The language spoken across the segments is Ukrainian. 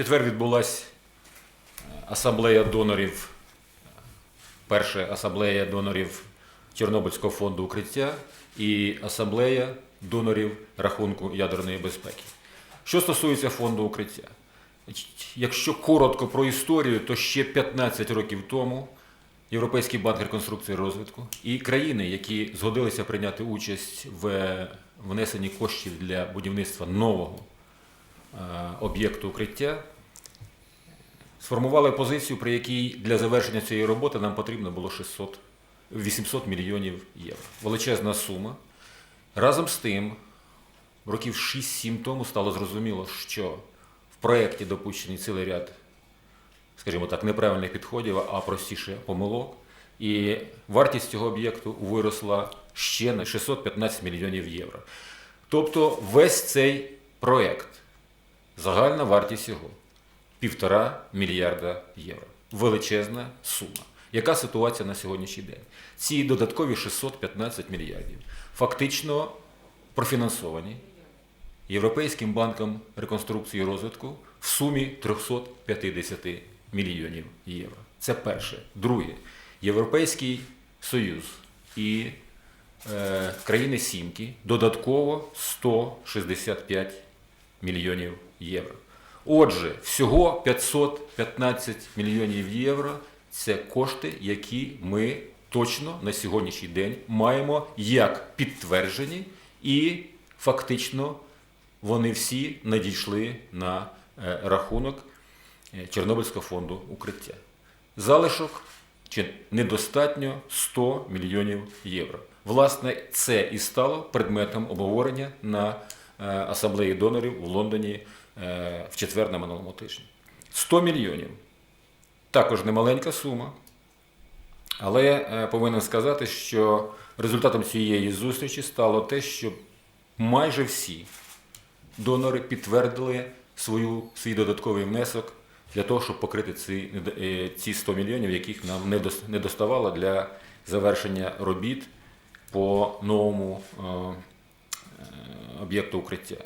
четвер відбулася асамблея донорів, перша асамблея донорів Чорнобильського фонду укриття і асамблея донорів рахунку ядерної безпеки. Що стосується фонду укриття, якщо коротко про історію, то ще 15 років тому Європейський банк реконструкції і розвитку і країни, які згодилися прийняти участь в внесенні коштів для будівництва нового е, об'єкту укриття, сформували позицію, при якій для завершення цієї роботи нам потрібно було 600, 800 мільйонів євро. Величезна сума. Разом з тим, років 6-7 тому стало зрозуміло, що в проєкті допущений цілий ряд, скажімо так, неправильних підходів, а простіше помилок. І вартість цього об'єкту виросла ще на 615 мільйонів євро. Тобто весь цей проєкт, загальна вартість його півтора мільярда євро. Величезна сума. Яка ситуація на сьогоднішній день? Ці додаткові 615 мільярдів фактично профінансовані Європейським банком реконструкції і розвитку в сумі 350 мільйонів євро. Це перше. Друге, Європейський Союз і е, країни Сімки додатково 165 мільйонів євро. Отже, всього 515 мільйонів євро це кошти, які ми точно на сьогоднішній день маємо як підтверджені, і фактично вони всі надійшли на е, рахунок е, Чорнобильського фонду укриття. Залишок чи недостатньо 100 мільйонів євро. Власне, це і стало предметом обговорення на асамблеї донорів в Лондоні е, в четвер на минулому тижні. 100 мільйонів також немаленька сума, але е, повинен сказати, що результатом цієї зустрічі стало те, що майже всі донори підтвердили свою, свій додатковий внесок для того, щоб покрити ці, е, ці 100 мільйонів, яких нам не доставало для завершення робіт по новому е, е, об'єкту укриття.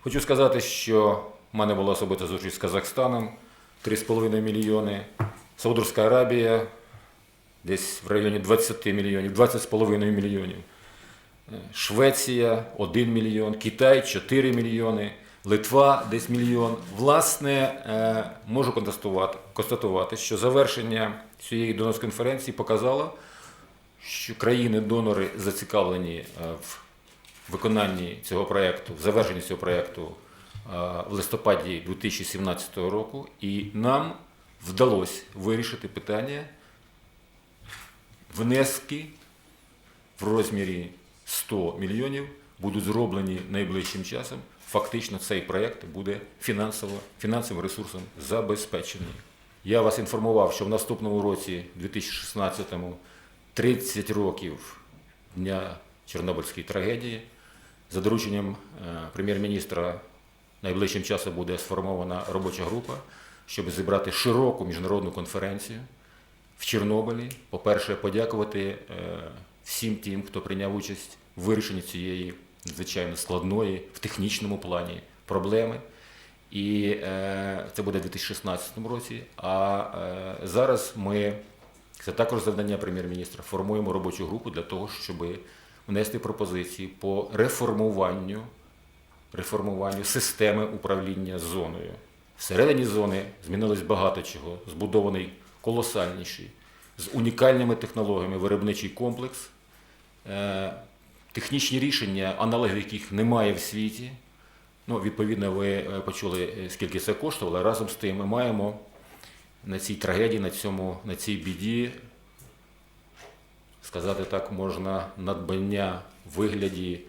Хочу сказати, що в мене була особиста зустріч з Казахстаном 3,5 мільйони, Саудовська Арабія десь в районі 20 мільйонів, 20,5 мільйонів. Е, Швеція 1 мільйон, Китай 4 мільйони, Литва десь мільйон. Власне, е, можу констатувати, що завершення цієї донорської конференції показало, що країни-донори зацікавлені е, в виконанні цього проєкту, в завершенні цього проєкту е, в листопаді 2017 року, і нам вдалося вирішити питання внески в розмірі 100 мільйонів будуть зроблені найближчим часом. Фактично цей проєкт буде фінансово, фінансовим ресурсом забезпечений. Я вас інформував, що в наступному році, 2016-му, 30 років дня Чорнобильської трагедії. За дорученням е, прем'єр-міністра найближчим часом буде сформована робоча група, щоб зібрати широку міжнародну конференцію в Чорнобилі. По-перше, подякувати е, всім тим, хто прийняв участь в вирішенні цієї надзвичайно складної в технічному плані проблеми. І е, це буде в 2016 році. А зараз ми, це також завдання прем'єр-міністра, формуємо робочу групу для того, щоб внести пропозиції по реформуванню, реформуванню системи управління зоною. Всередині зони змінилось багато чого, збудований колосальніший, з унікальними технологіями виробничий комплекс, е, технічні рішення, аналогів яких немає в світі. Ну, відповідно, ви е, почули, е, скільки це коштувало. Разом з тим ми маємо на цій трагедії, на, цьому, на цій біді, сказати так, можна надбання в вигляді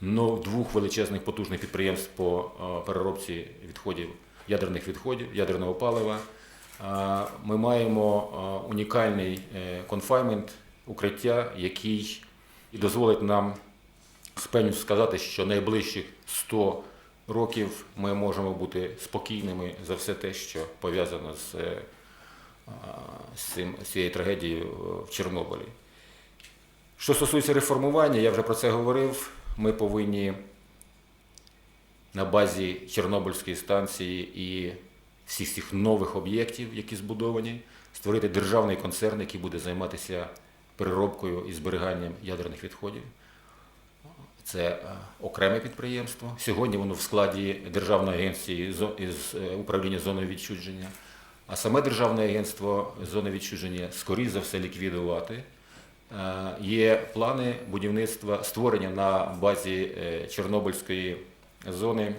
ну, двох величезних потужних підприємств по е, переробці відходів, ядерних відходів, ядерного палива. Е, Ми маємо е, унікальний конфаймент, укриття, який і дозволить нам з певністю сказати, що найближчих 100 років ми можемо бути спокійними за все те, що пов'язано з, з, цією трагедією в Чорнобилі. Що стосується реформування, я вже про це говорив. Ми повинні на базі Чорнобильської станції і всіх цих нових об'єктів, які збудовані, створити державний концерн, який буде займатися переробкою і зберіганням ядерних відходів. Це е, окреме підприємство. Сьогодні воно в складі Державної агенції із е, управління зоною відчудження. А саме Державне агентство зони відчудження скоріш за все ліквідувати. Е, Є плани будівництва створення на базі е, Чорнобильської зони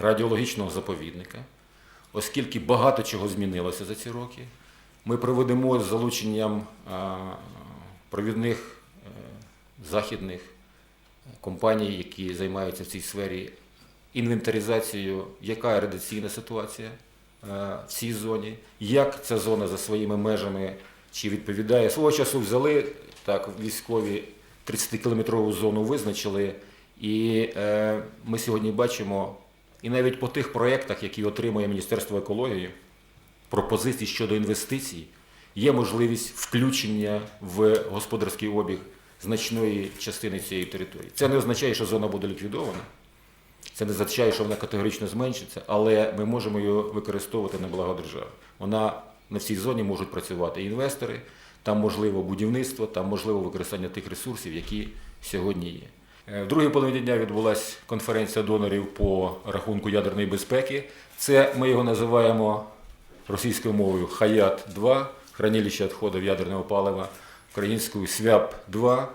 радіологічного заповідника, оскільки багато чого змінилося за ці роки. Ми проведемо з залученням е, провідних західних компаній, які займаються в цій сфері інвентаризацією, яка радіаційна ситуація в цій зоні, як ця зона за своїми межами чи відповідає. Свого часу взяли так, військові 30-кілометрову зону визначили, і е, ми сьогодні бачимо, і навіть по тих проєктах, які отримує Міністерство екології, пропозицій щодо інвестицій, є можливість включення в господарський обіг значної частини цієї території. Це не означає, що зона буде ліквідована. Це не означає, що вона категорично зменшиться, але ми можемо її використовувати на благо держави. Вона на цій зоні можуть працювати інвестори, там можливо будівництво, там можливо використання тих ресурсів, які сьогодні є. Е, В другій половині дня відбулася конференція донорів по рахунку ядерної безпеки. Це ми його називаємо російською мовою Хаят-2, хранилище відходів ядерного палива, українською СВЯП-2,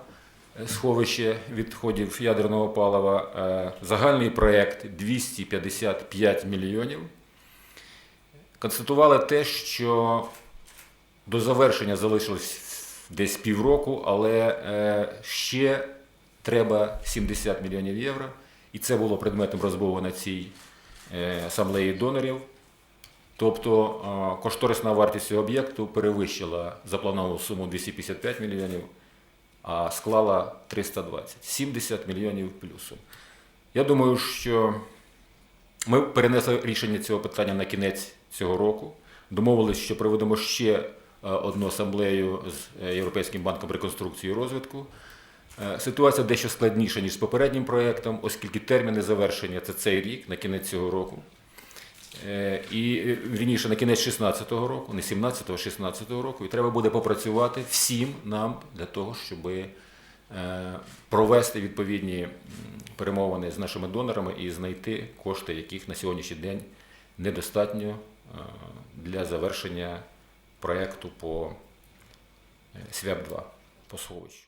е, сховище відходів ядерного палива. Е, Загальний проєкт 255 мільйонів. Констатували те, що до завершення залишилось десь півроку, але е, ще треба 70 мільйонів євро. І це було предметом розмови на цій е, асамблеї донорів. Тобто е, кошторисна вартість цього об'єкту перевищила заплановану суму 255 мільйонів, а склала 320. 70 мільйонів плюсом. Я думаю, що ми перенесли рішення цього питання на кінець цього року. Домовились, що проведемо ще е, одну асамблею з е, Європейським банком реконструкції і розвитку. Е, Ситуація дещо складніша, ніж з попереднім проєктом, оскільки терміни завершення це цей рік, на кінець цього року. І вірніше на кінець 16-го року, не 17-го, а 16-го року, і треба буде попрацювати всім нам для того, щоб провести відповідні перемовини з нашими донорами і знайти кошти, яких на сьогоднішній день недостатньо для завершення проєкту по е, СВЯП-2 по сховищу.